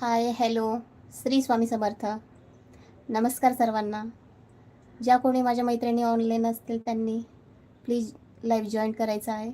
Hi hello. Shri Swami Samarth. नमस्कार सर्वांना. ज्या कोणी माझ्या मैत्रिणी ऑनलाईन असतील त्यांनी प्लीज लाईव्ह जॉईन करायचं आहे.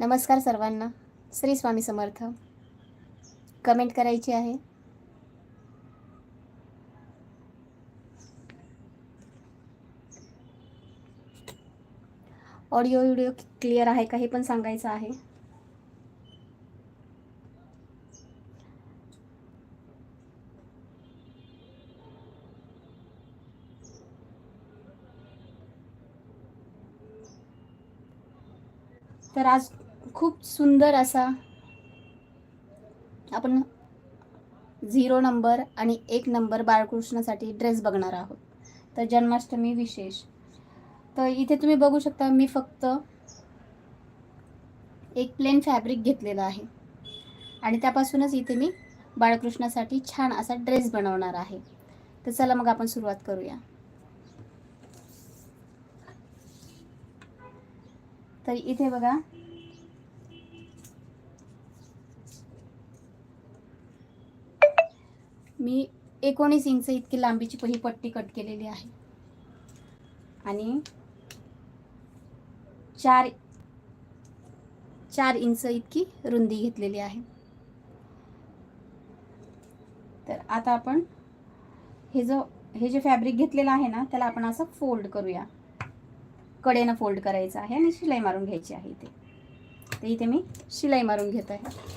नमस्कार सर्वांना. श्री स्वामी समर्थ. कमेंट करायची आहे? ऑडिओ व्हिडिओ क्लिअर आहे का हे पण सांगायचं आहे. तर आज खूप सुंदर असा आपण झिरो नंबर आणि एक नंबर बाळकृष्णासाठी ड्रेस बघणार आहोत. तर जन्माष्टमी विशेष. तर इथे तुम्ही बघू शकता मी फक्त एक प्लेन फॅब्रिक घेतलेला आहे. आणि त्यापासूनच इथे मी बाळकृष्णासाठी छान असा ड्रेस बनवणार आहे. तर चला मग आपण सुरुवात करूया. तर इथे बघा मी एकोणीस इंच इतकी लांबीची ही पट्टी कट केलेली आहे. आणि चार चार इंच इतकी रुंदी घेतलेली आहे. तर आता आपण हे जो हे जे फॅब्रिक घेतलेलं आहे ना त्याला आपण असं फोल्ड करूया. कडेनं फोल्ड करायचं आहे आणि शिलाई मारून घ्यायची आहे इथे. तर इथे मी शिलाई मारून घेत आहे.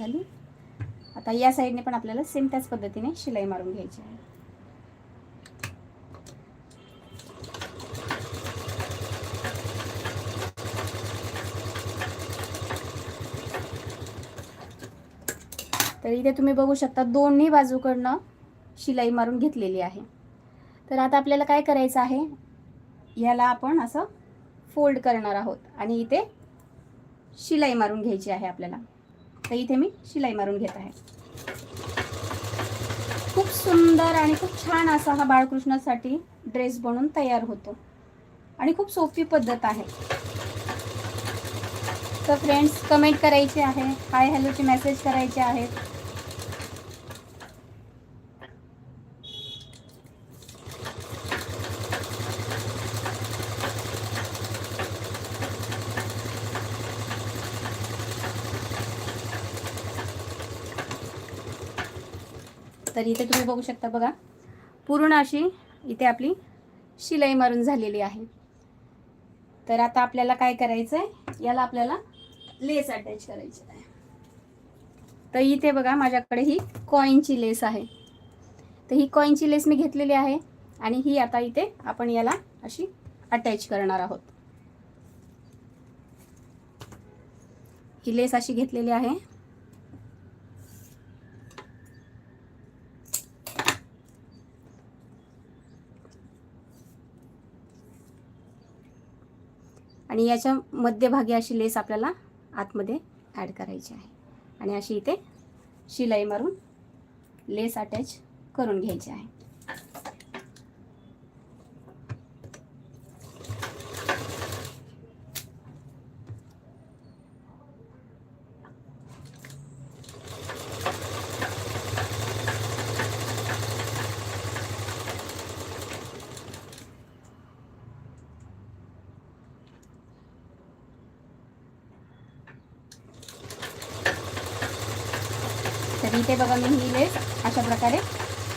झाली आता या साईडने पण आपल्याला सेम त्याच पद्धतीने शिलाई मारून घ्यायची आहे. तर इथे तुम्ही बघू शकता दोन्ही बाजूकडनं शिलाई मारून घेतलेली आहे. तर आता आपल्याला काय करायचं आहे? याला आपण असं फोल्ड करणार आहोत आणि इथे शिलाई मारून घ्यायची आहे आपल्याला. तर इथे मी शिलाई मारून घेत आहे. खूप सुंदर आणि खूप छान असा हा बाळकृष्णासाठी ड्रेस बनून तयार होतो. आणि खूप सोपी पद्धत आहे. तर फ्रेंड्स कमेंट करायचे आहे हाय हॅलोचे मेसेज करायचे आहेत. तर इथे तुम्ही बघू शकता बघा. पूर्ण अशी इथे आपली शिलाई मारून झालेली आहे. तर आता आपल्याला काय करायचं आहे याला आपल्याला लेस अटॅच करायची आहे तर इथे बघा माझ्याकडे ही कॉईनची लेस आहे. तर ही कॉईनची लेस मी घेतलेली आहे आणि ही आता इथे आपण याला अशी अटॅच करणार आहोत. ही लेस अशी घेतलेली आहे. आणि याच्या मध्यभागी अशी लेस आपल्याला आतमध्ये ॲड करायची आहे. आणि अशी इथे शिलाई मारून लेस अटॅच करून घ्यायची आहे तर इथे बघा मी ही लेस अशा प्रकारे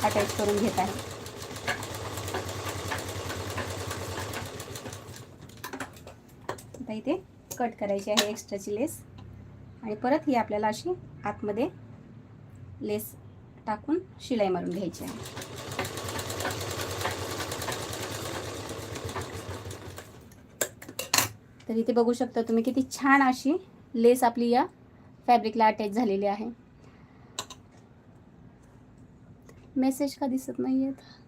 अटॅच करून घेत आहे. आता इथे कट करायची आहे एक्स्ट्राची लेस. आणि परत ही आपल्याला अशी आतमध्ये लेस टाकून शिलाई मारून घ्यायची आहे. तर इथे बघू शकता तुम्ही किती छान अशी लेस आपली या फॅब्रिकला अटॅच झालेली आहे. मेसेज का दिसत नाही आहेत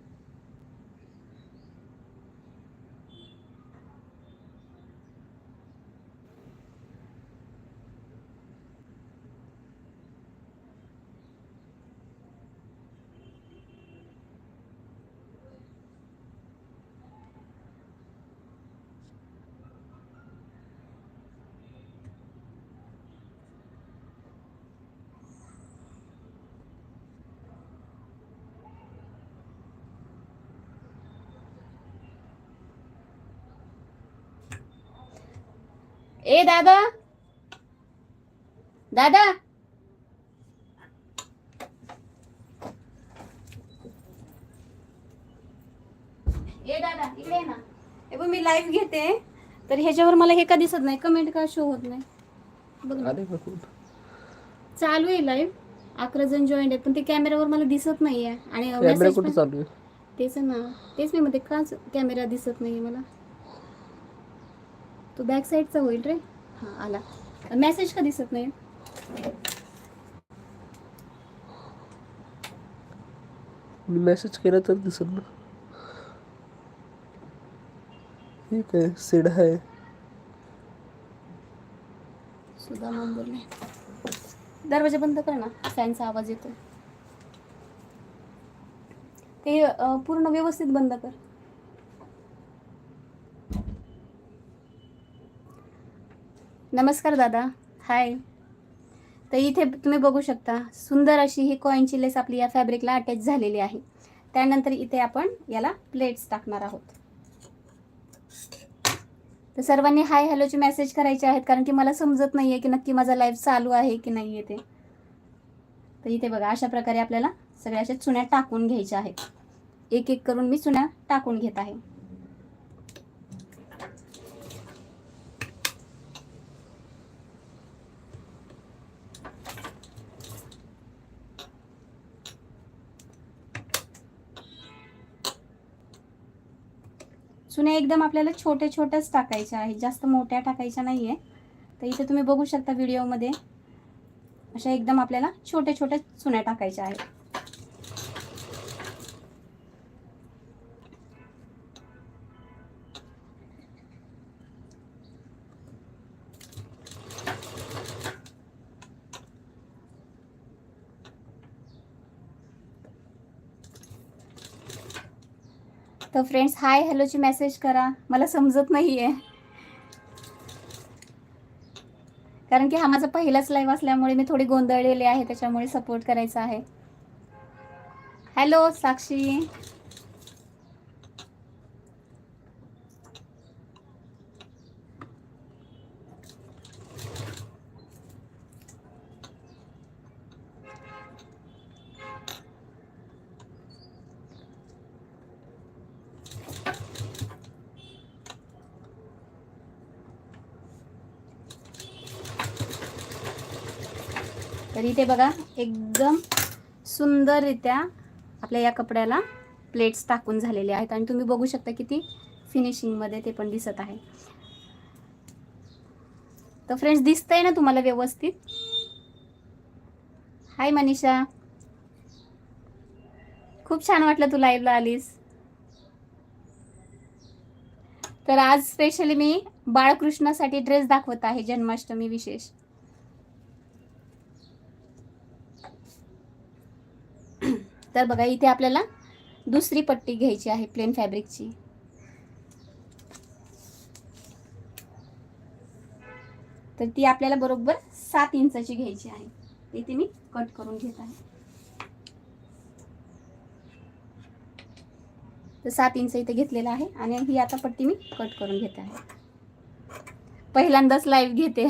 ए दादा. दादा. ए दादा इकडे ये ना. हे बघ मी लाईव्ह घेते. तर ह्याच्यावर मला हे का दिसत नाही? कमेंट का शो होत नाही? बघ ना. अरे चालू आहे लाईव्ह अकरा जण जॉईंट आहेत पण ते कॅमेऱ्यावर मला दिसत नाहीये. आणि कॅमेरा message कुठे पण- चालू आहे? तेच ना. तेच मी म्हणते का कॅमेरा दिसत नाही मला? तो बॅक साईडचा होईल रे. हां आला. मेसेज का दिसत नाही? मी मेसेज केला तर दिसत ना. ठीक आहे सीड आहे. सुद्धा बोलले दरवाजा बंद कर ना फॅनचा आवाज येतो ते पूर्ण व्यवस्थित बंद कर. नमस्कार दादा. हाय तर इथे तुम्ही बघू शकता सुंदर अशी ही कॉईनची लेस आपली या फॅब्रिकला अटॅच झालेली आहे. त्यानंतर इथे आपण याला प्लेट्स टाकणार आहोत. तर सर्वांनी हाय हॅलोचे मेसेज करायचे आहेत कारण की मला समजत नाही आहे की नक्की माझा लाईव्ह चालू आहे की नाही आहे ते. तर इथे बघा अशा प्रकारे आपल्याला सगळ्या अशा चुन्या टाकून घ्यायच्या आहेत. एक एक करून मी चुन्या टाकून घेत आहे. चुन्या एकदम आपल्याला छोट्या छोट्याच टाकायच्या आहेत. जास्त मोठ्या टाकायच्या नाही आहे तर इथे तुम्ही बघू शकता व्हिडिओमध्ये अशा एकदम आपल्याला छोट्या छोट्या चुन्या टाकायच्या आहेत. तर फ्रेंड्स हाय हॅलोची मेसेज करा. मला समजत नाही आहे कारण की हा माझा पहिलाच लाईव्ह असल्यामुळे मी थोडी गोंधळलेली आहे त्याच्यामुळे सपोर्ट करायचा आहे. हॅलो साक्षी. तर इथे बघा एकदम सुंदररित्या आपल्या या कपड्याला प्लेट्स टाकून झालेले आहेत. आणि तुम्ही बघू शकता किती फिनिशिंगमध्ये ते पण दिसत आहे. तर फ्रेंड्स दिसतंय ना तुम्हाला व्यवस्थित? हाय मनीषा. खूप छान वाटलं तू लाईव्हला आलीस. तर आज स्पेशली मी बाळकृष्णासाठी ड्रेस दाखवत आहे जन्माष्टमी विशेष. तर बघा इथे आपल्याला दुसरी पट्टी घ्यायची आहे प्लेन फॅब्रिकची तर ती आपल्याला बरोबर सात इंचाची घ्यायची आहे. इथे मी कट करून घेत आहे. तर सात इंच इथे घेतलेलं आहे आणि ही आता पट्टी मी कट करून घेत आहे. पहिल्यांदाच लाईव्ह घेते.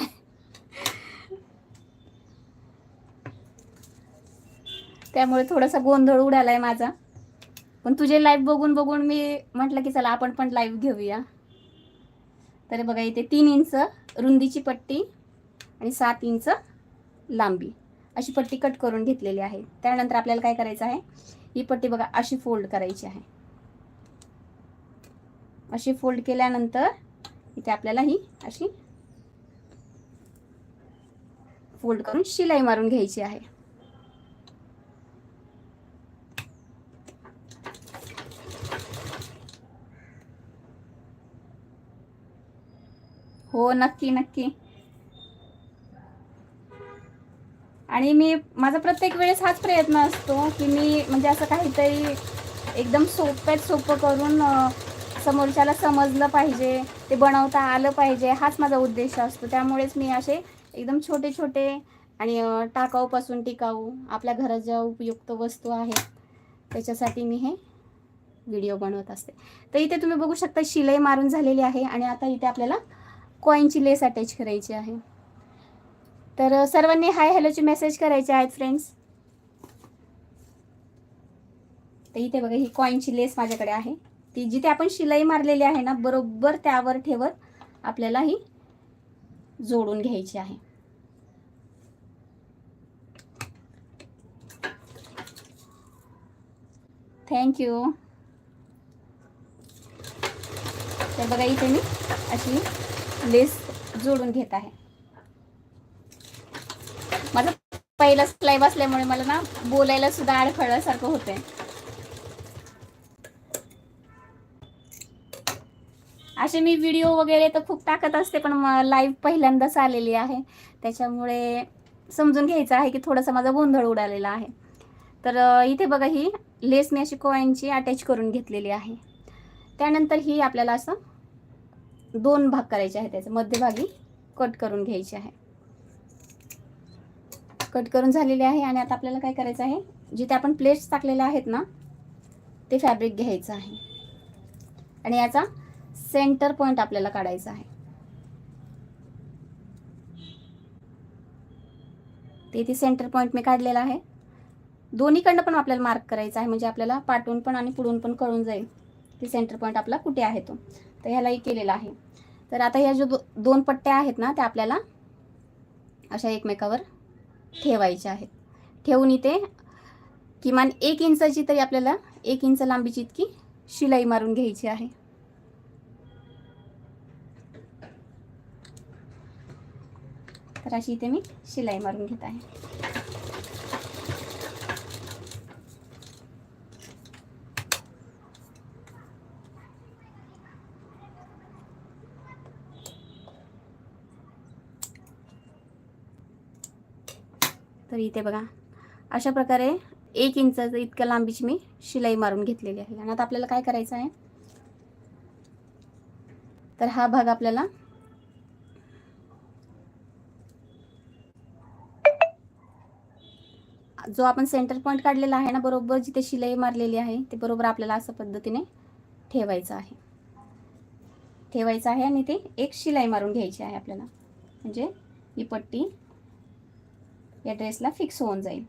त्यामुळे थोडासा गोंधळ उडालाय माझा. पण तुझे लाईव्ह बघून बघून मी म्हटलं की चला आपण पण लाईव्ह घेऊया. तर बघा इथे तीन इंच रुंदीची पट्टी आणि सात इंच लांबी. अशी पट्टी कट करून घेतलेली आहे. त्यानंतर आपल्याला काय करायचं आहे? ही पट्टी बघा अशी फोल्ड करायची आहे. अशी फोल्ड केल्यानंतर इथे आपल्याला ही अशी फोल्ड करून शिलाई मारून घ्यायची आहे. हो नक्की नक्की. आणि मी माझा प्रत्येक वेळेस हाच प्रयत्न असतो की मी म्हणजे असं काहीतरी एकदम सोप्यात सोपं करून समोरच्याला समजलं पाहिजे ते बनवता आलं पाहिजे हाच माझा उद्देश असतो. त्यामुळेच मी असे एकदम छोटे छोटे आणि टाकाऊपासून टिकाऊ आपल्या घरात ज्या उपयुक्त वस्तू आहेत त्याच्यासाठी मी हे व्हिडिओ बनवत असते. तर इथे तुम्ही बघू शकता शिलाई मारून झालेली आहे आणि आता इथे आपल्याला कॉईनची लेस अटॅच करायची आहे. तर सर्वांनी हाय हॅलोचे मेसेज करायचे आहेत फ्रेंड्स तर इथे बघा ही कॉईनची लेस माझ्याकडे आहे. ती जिथे आपण शिलाई मारलेली आहे ना बरोबर त्यावर ठेवत आपल्याला ही जोडून घ्यायची आहे. थँक्यू तर बघा इथे मी अशी लेस जोडून घेत आहे. माझा पहिला स्लाईब असल्यामुळे मला ना बोलायला सुद्धा अडखळल्यासारखं होतंय. असे मी व्हिडिओ वगैरे तर खूप टाकत असते पण लाईव्ह पहिल्यांदाच आलेली आहे. त्याच्यामुळे समजून घ्यायचं आहे की थोडासा माझा गोंधळ उडालेला आहे. तर इथे बघा ही लेस मी अशी कॉइनची अटॅच करून घेतलेली आहे. त्यानंतर ही आपल्याला असं दोन भाग करायचे आहे त्याचे. मध्यभागी कट करून घ्यायचे आहे. कट करून झालेले आहे आणि आता आपल्याला काय करायचं आहे? जिथे आपण प्लेट्स टाकलेल्या आहेत ना ते फॅब्रिक घ्यायचं आहे. आणि याचा सेंटर पॉईंट आपल्याला काढायचा आहे. ते इथे सेंटर पॉईंट मी काढलेला आहे. दोन्हीकडनं पण आपल्याला मार्क करायचा आहे. म्हणजे आपल्याला पाठवून पण आणि पुढून पण कळून जाईल की सेंटर पॉईंट आपला कुठे आहे तो. तर ह्यालाही केलेलं आहे. तर आता ह्या जो दो दोन पट्ट्या आहेत ना त्या आपल्याला अशा एकमेकावर ठेवायच्या आहेत. ठेवून इथे किमान एक इंचाची तरी आपल्याला एक इंच लांबीची इतकी शिलाई मारून घ्यायची आहे. तर अशी इथे मी शिलाई मारून घेत आहे. तर इथे बघा. अशा प्रकारे एक इंचाचं इतक्या लांबीची मी शिलाई मारून घेतलेली आहे. आणि आता आपल्याला काय करायचं आहे? तर हा भाग आपल्याला जो आपण सेंटर पॉईंट काढलेला आहे ना बरोबर जिथे शिलाई मारलेली आहे ते बरोबर आपल्याला असं पद्धतीने ठेवायचं आहे. ठेवायचं आहे आणि ते एक शिलाई मारून घ्यायची आहे आपल्याला. म्हणजे ही पट्टी या ड्रेसला फिक्स होऊन जाईल.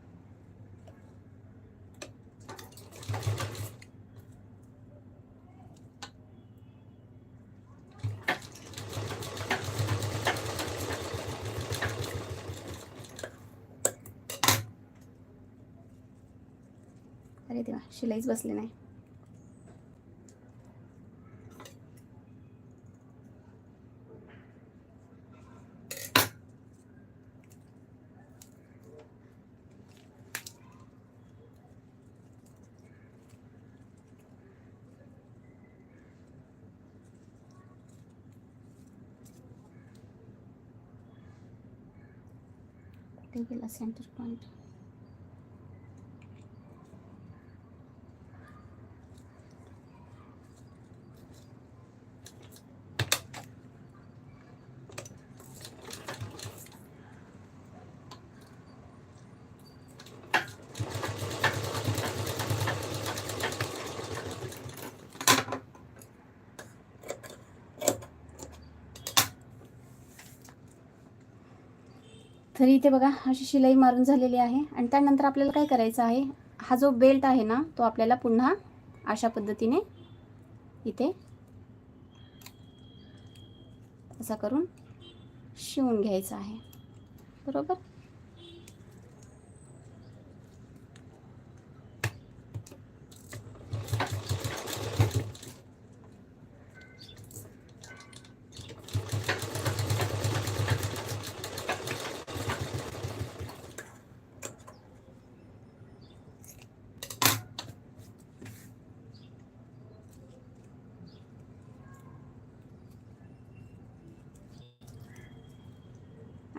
अरे देवा शिलाईच बसली नाही. कुठे गेला सेंटर पॉईंट तर इथे बघा अशी शिलाई मारून झालेली आहे. आणि त्यानंतर आपल्याला काय करायचं आहे हा जो बेल्ट आहे ना तो आपल्याला पुन्हा अशा पद्धतीने इथे असा करून शिवून घ्यायचा आहे. बरोबर?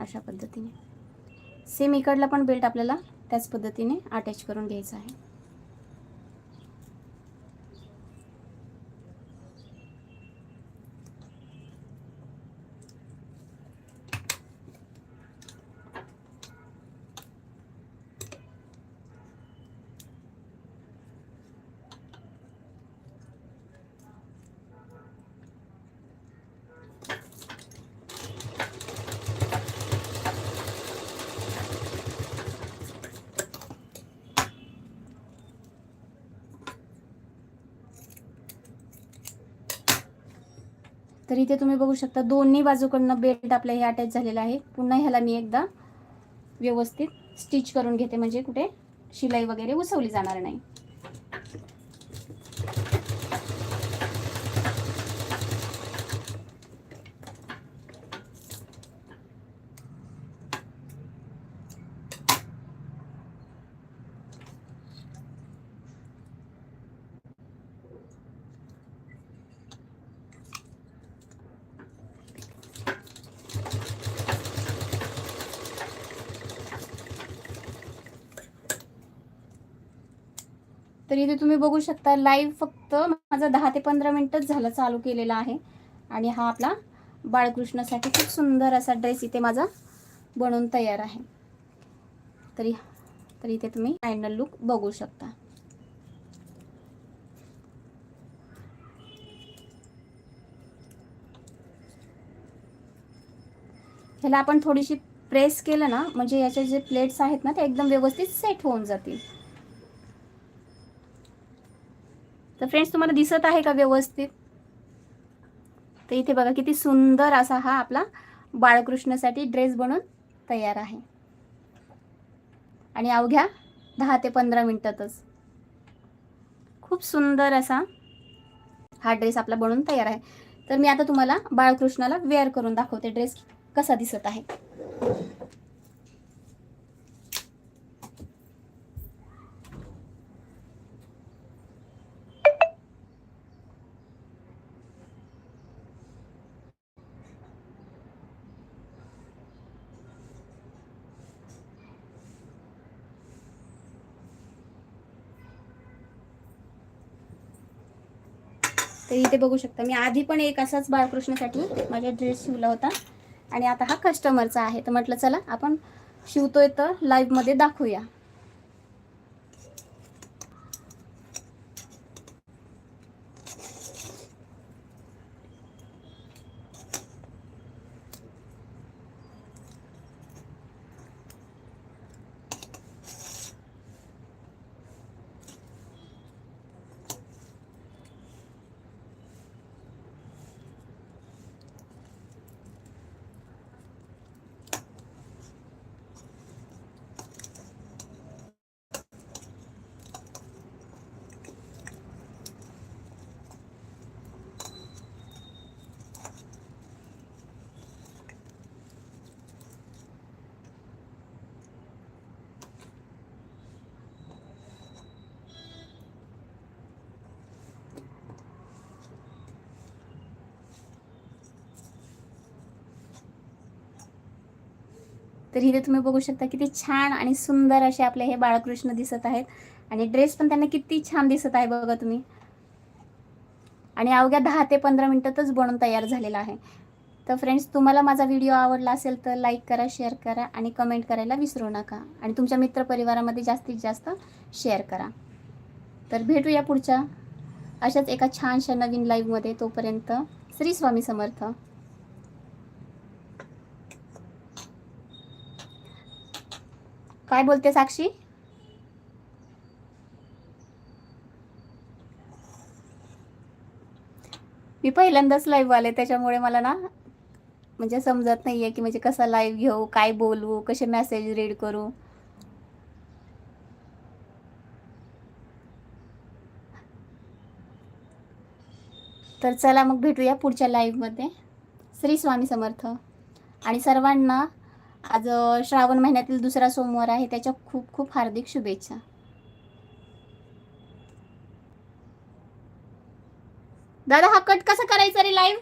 अशा पद्धतीने. सेम इकडला पण बेल्ट आपल्याला त्याच पद्धतीने अटॅच करून घ्यायचा आहे. तर इथे तुम्ही बघू शकता दोन्ही बाजूकडनं बेल्ट आपल्या हे अटॅच झालेला आहे. पुन्हा ह्याला मी एकदा व्यवस्थित स्टिच करून घेते म्हणजे कुठे शिलाई वगैरे उसवली जाणार नाही. तर इथे तुम्ही बघू शकता लाईव्ह फक्त माझा दहा ते पंधरा मिनटंच झालं चालू केलेला आहे. आणि हा आपला बाळकृष्णासाठी खूप सुंदर असा ड्रेस इथे माझा बनवून तयार आहे. तरी तर इथे तुम्ही फायनल लुक बघू शकता. ह्याला आपण थोडीशी प्रेस केलं ना म्हणजे याचे जे प्लेट्स आहेत ना ते एकदम व्यवस्थित सेट होऊन जातील. तर फ्रेंड्स तुम्हाला दिसत आहे का व्यवस्थित? तर इथे बघा किती सुंदर असा हा आपला बाळकृष्णासाठी ड्रेस बनवून तयार आहे. आणि अवघ्या दहा ते पंधरा मिनिटातच. खूप सुंदर असा हा ड्रेस आपला बनवून तयार आहे. तर मी आता तुम्हाला बाळकृष्णाला वेअर करून दाखवते ड्रेस कसा दिसत आहे. तर इथे बघू शकता मी आधी पण एक असाच बाळकृष्णासाठी माझा ड्रेस शिवला होता. आणि आता हा कस्टमरचा आहे. तर म्हटलं चला आपण शिवतोय तर लाईव्हमध्ये दाखवूया. तर इथे तुम्ही बघू शकता किती छान आणि सुंदर असे आपले हे बाळकृष्ण दिसत आहेत. आणि ड्रेस पण त्यांना किती छान दिसत आहे बघा तुम्ही. आणि अवघ्या दहा ते पंधरा मिनिटातच बनवून तयार झालेला आहे. तर फ्रेंड्स तुम्हाला माझा व्हिडिओ आवडला असेल तर लाईक करा शेअर करा आणि कमेंट करायला विसरू नका. आणि तुमच्या मित्रपरिवारामध्ये जास्तीत जास्त शेअर करा. तर भेटूया पुढच्या अशाच एका छानशा नवीन लाईव्हमध्ये तोपर्यंत श्री स्वामी समर्थ. काय बोलते साक्षी? मी पहिल्यांदाच लाईव्ह आले त्याच्यामुळे मला ना म्हणजे समजत नाही आहे की म्हणजे कसा लाईव्ह घेऊ काय बोलू कसे मेसेज रीड करू. तर चला मग भेटूया पुढच्या लाईव्हमध्ये श्री स्वामी समर्थ. आणि सर्वांना आज श्रावण महिन्यातील दुसरा सोमवार आहे. त्याच्या खूप खूप हार्दिक शुभेच्छा. दादा हा कट कसा करायचा रे लाईव्ह